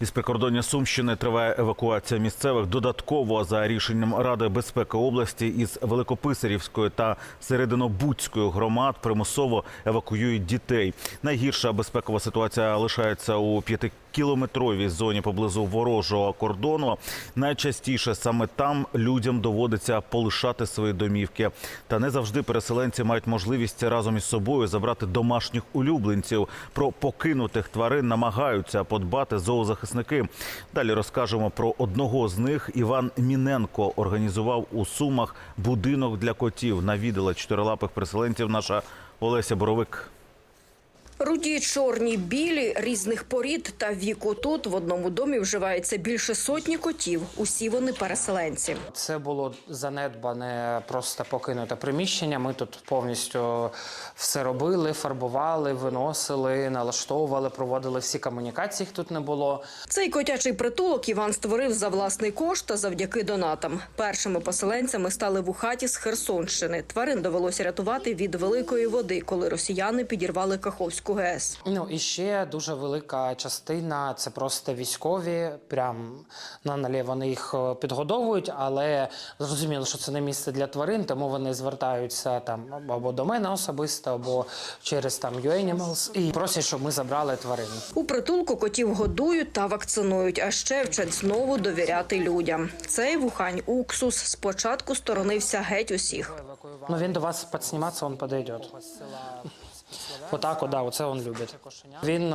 Із прикордоння Сумщини триває евакуація місцевих. Додатково за рішенням Ради безпеки області із Великописарівської та Серединобудської громад примусово евакуюють дітей. Найгірша безпекова ситуація лишається у п'ятикілометровій зоні поблизу ворожого кордону. Найчастіше саме там людям доводиться полишати свої домівки. Та не завжди переселенці мають можливість разом із собою забрати домашніх улюбленців. Про покинутих тварин намагаються подбати зоозахисники. Далі розкажемо про одного з них. Іван Міненко організував у Сумах будинок для котів. Навідала чотирилапих переселенців наша Олеся Боровик. Руді, чорні, білі, різних порід та віку. Тут в одному домі вживається більше сотні котів. Усі вони переселенці. Це було занедбане, просто покинуте приміщення. Ми тут повністю все робили, фарбували, виносили, налаштовували, проводили всі комунікації. Їх тут не було. Цей котячий притулок Іван створив за власний кошт та завдяки донатам. Першими поселенцями стали в хаті з Херсонщини. Тварин довелося рятувати від великої води, коли росіяни підірвали Каховську ГЕС. Ну і ще дуже велика частина це просто військові. Прям на налє вони їх е, підгодовують, але зрозуміло, що це не місце для тварин, тому вони звертаються там або до мене особисто, або через там UAnimals і просять, щоб ми забрали тварин. У притулку котів годують та вакцинують, а ще вчать знову довіряти людям. Цей вухань уксус спочатку сторонився геть усіх. Ну він до вас підсніматися, він підійде. Отак, от, да, оце він любить. Він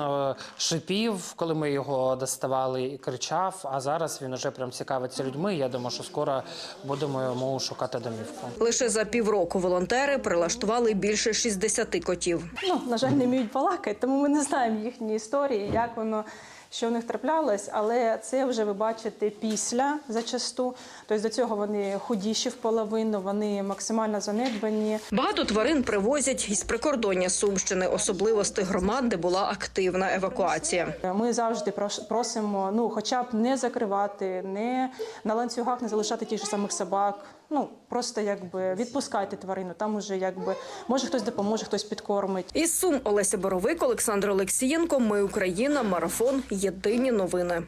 шипів, коли ми його доставали, і кричав. А зараз він уже прям цікавиться людьми. Я думаю, що скоро будемо йому шукати домівку. Лише за півроку волонтери прилаштували більше 60 котів. ну, на жаль, не вміють балакати, тому ми не знаємо їхні історії, як воно. Що в них траплялось, але це вже ви бачите після зачасту. Тобто до цього вони худіші в половину, вони максимально занедбані. Багато тварин привозять із прикордоння Сумщини, особливо з тих громад, де була активна евакуація. Ми завжди просимо, ну хоча б не закривати, не на ланцюгах не залишати тих же самих собак. Ну просто якби відпускайте тварину. Там уже якби може хтось допоможе, хтось підкормить. Із Сум Олеся Боровик, Олександр Олексієнко. Ми Україна. Марафон. Єдині новини.